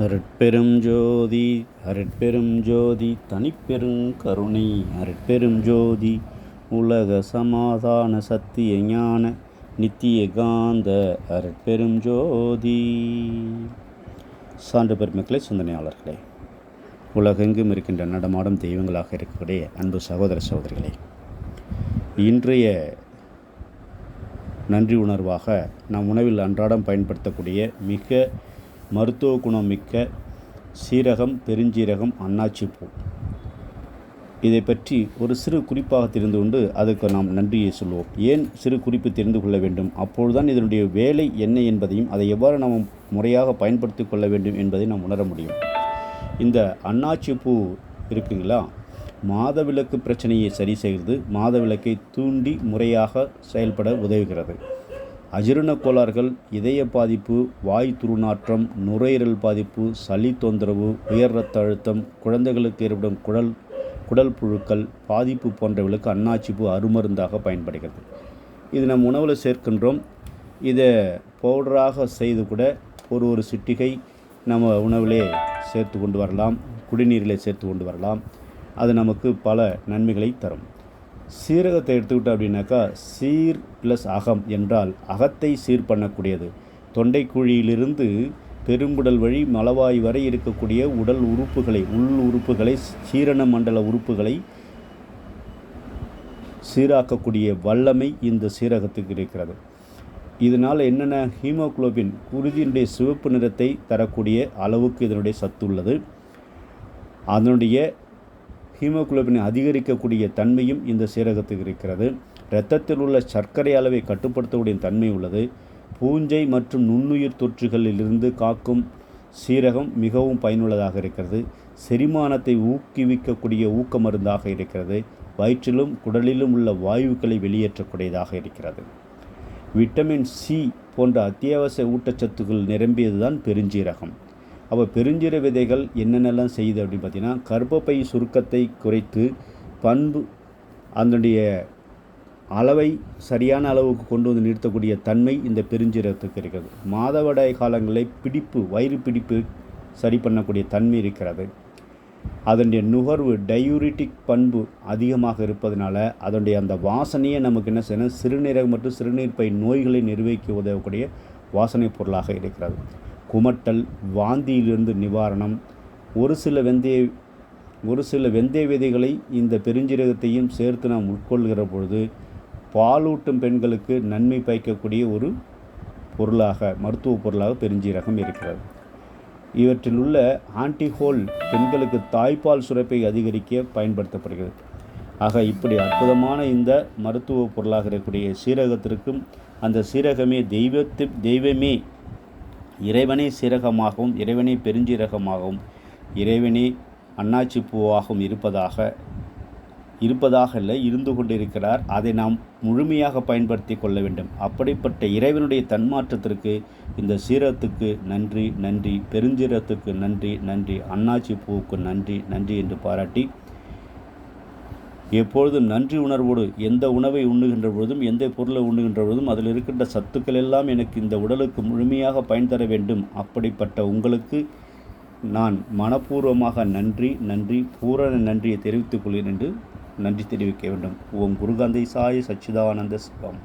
அருட்பெரும் ஜோதி அருட்பெரும் ஜோதி தனிப்பெரும் கருணை அருட்பெரும் ஜோதி உலக சமாதான சத்திய ஞான நித்திய காந்த அருட்பெரும் ஜோதி. சான்று பெருமக்களே சிந்தனையாளர்களே உலகெங்கும் இருக்கின்ற நடமாடும் தெய்வங்களாக இருக்கக்கூடிய அன்பு சகோதர சகோதரிகளே இன்றைய நன்றி உணர்வாக நம் உணவில் அன்றாடம் பயன்படுத்தக்கூடிய மிக மருத்துவ குணம் மிக்க சீரகம் பெருஞ்சீரகம் அன்னாச்சிப்பூ இதை பற்றி ஒரு சிறு குறிப்பாக தெரிந்து கொண்டு அதுக்கு நாம் நன்றியை சொல்வோம். ஏன் சிறு குறிப்பு தெரிந்து கொள்ள வேண்டும்? அப்பொழுதுதான் இதனுடைய வேலை என்ன என்பதையும் அதை எவ்வாறு நாம் முறையாக பயன்படுத்தி கொள்ள வேண்டும் என்பதை நாம் உணர முடியும். இந்த அன்னாச்சிப்பூ இருக்குங்களா? மாதவிலக்கு பிரச்சனையை சரி செய்கிறது. மாதவிலக்கை தூண்டி முறையாக செயல்பட உதவுகிறது. அஜீரண கோளாறுகள் இதய பாதிப்பு வாய் துருநாற்றம் நுரையீரல் பாதிப்பு சளி தொந்தரவு உயர் ரத்த அழுத்தம் குழந்தைகளுக்கு ஏற்படும் குடல் குடல் புழுக்கள் பாதிப்பு போன்றவர்களுக்கு அன்னாச்சிப்பூ அருமருந்தாக பயன்படுகிறது. இது நம் உணவில் சேர்க்கின்றோம். இதை பவுடராக செய்து கூட ஒரு ஒரு சிட்டிகை நம்ம உணவிலே சேர்த்து கொண்டு வரலாம். குடிநீரிலே சேர்த்து கொண்டு வரலாம். அது நமக்கு பல நன்மைகளை தரும். சீரகத்தை எடுத்துக்கிட்டோம் அப்படின்னாக்கா சீர் ப்ளஸ் அகம் என்றால் அகத்தை சீர் பண்ணக்கூடியது. தொண்டைக்குழியிலிருந்து பெருங்குடல் வழி மலவாய் வரை இருக்கக்கூடிய உடல் உறுப்புகளை உள் உறுப்புகளை சீரண மண்டல உறுப்புகளை சீராக்கக்கூடிய வல்லமை இந்த சீரகத்துக்கு இருக்கிறது. இதனால் என்னென்ன ஹீமோகுளோபின் குருதியினுடைய சிவப்பு நிறத்தை தரக்கூடிய அளவுக்கு இதனுடைய சத்து உள்ளது. அதனுடைய ஹீமோகுளோபினை அதிகரிக்கக்கூடிய தன்மையும் இந்த சீரகத்துக்கு இருக்கிறது. இரத்தத்தில் உள்ள சர்க்கரை அளவை கட்டுப்படுத்தக்கூடிய தன்மை உள்ளது. பூஞ்சை மற்றும் நுண்ணுயிர் தொற்றுகளிலிருந்து காக்கும் சீரகம் மிகவும் பயனுள்ளதாக இருக்கிறது. செரிமானத்தை ஊக்குவிக்கக்கூடிய ஊக்க மருந்தாக இருக்கிறது. வயிற்றிலும் குடலிலும் உள்ள வாயுக்களை வெளியேற்றக்கூடியதாக இருக்கிறது. விட்டமின் சி போன்ற அத்தியாவசிய ஊட்டச்சத்துக்கள் நிரம்பியதுதான் பெருஞ்சீரகம். அப்போ பெருஞ்சீர விதைகள் என்னென்னலாம் செய்யுது அப்படின்னு பார்த்தீங்கன்னா கர்ப்பப்பை சுருக்கத்தை குறைத்து பண்பு அதனுடைய அளவை சரியான அளவுக்கு கொண்டு வந்து நிறுத்தக்கூடிய தன்மை இந்த பெருஞ்சீரகத்துக்கு இருக்கிறது. மாதவிடாய் காலங்களில் பிடிப்பு வயிறு பிடிப்பு சரி பண்ணக்கூடிய தன்மை இருக்கிறது. அதனுடைய நுகர்வு டயூரிட்டிக் பண்பு அதிகமாக இருப்பதனால அதனுடைய அந்த வாசனையே நமக்கு என்ன செய்யணும் சிறுநீரகம் மற்றும் சிறுநீர் பை நோய்களை நிர்வகிக்க உதவக்கூடிய வாசனை பொருளாக இருக்கிறது. குமட்டல் வாந்தியிலிருந்து நிவாரணம். ஒரு சில வெந்தய ஒரு சில வெந்தய விதைகளை இந்த பெருஞ்சீரகத்தையும் சேர்த்து நாம் உட்கொள்கிற பொழுது பாலூட்டும் பெண்களுக்கு நன்மை பயக்கக்கூடிய ஒரு பொருளாக மருத்துவ பொருளாக பெருஞ்சீரகம் இருக்கிறது. இவற்றில் உள்ள ஆன்டிஹோல் பெண்களுக்கு தாய்ப்பால் சுரப்பை அதிகரிக்க பயன்படுத்தப்படுகிறது. ஆக இப்படி அற்புதமான இந்த மருத்துவ பொருளாக இருக்கக்கூடிய சீரகத்திற்கும் அந்த சீரகமே தெய்வத்து தெய்வமே இறைவனே சீரகமாகவும் இறைவனே பெருஞ்சீரகமாகவும் இறைவனே அண்ணாச்சி பூவாகவும் இருப்பதாக இருப்பதாக இல்லை இருந்து கொண்டிருக்கிறார். அதை நாம் முழுமையாக பயன்படுத்தி கொள்ள வேண்டும். அப்படிப்பட்ட இறைவனுடைய தன்மாற்றத்திற்கு இந்த சீரகத்துக்கு நன்றி நன்றி பெருஞ்சீரகத்துக்கு நன்றி நன்றி அண்ணாச்சி பூவுக்கு நன்றி நன்றி என்று பாராட்டி எப்பொழுதும் நன்றி உணர்வோடு எந்த உணவை உண்ணுகின்ற பொழுதும் எந்த பொருளை உண்ணுகின்ற பொழுதும் அதில் இருக்கின்ற சத்துக்கள் எல்லாம் எனக்கு இந்த உடலுக்கு முழுமையாக பயன் தர வேண்டும். அப்படிப்பட்ட உங்களுக்கு நான் மனப்பூர்வமாக நன்றி நன்றி பூரண நன்றியை தெரிவித்துக் கொள்கிறேன் என்று நன்றி தெரிவிக்க வேண்டும். ஓம் குருகாந்தை சாய் சச்சிதானந்த சிவம்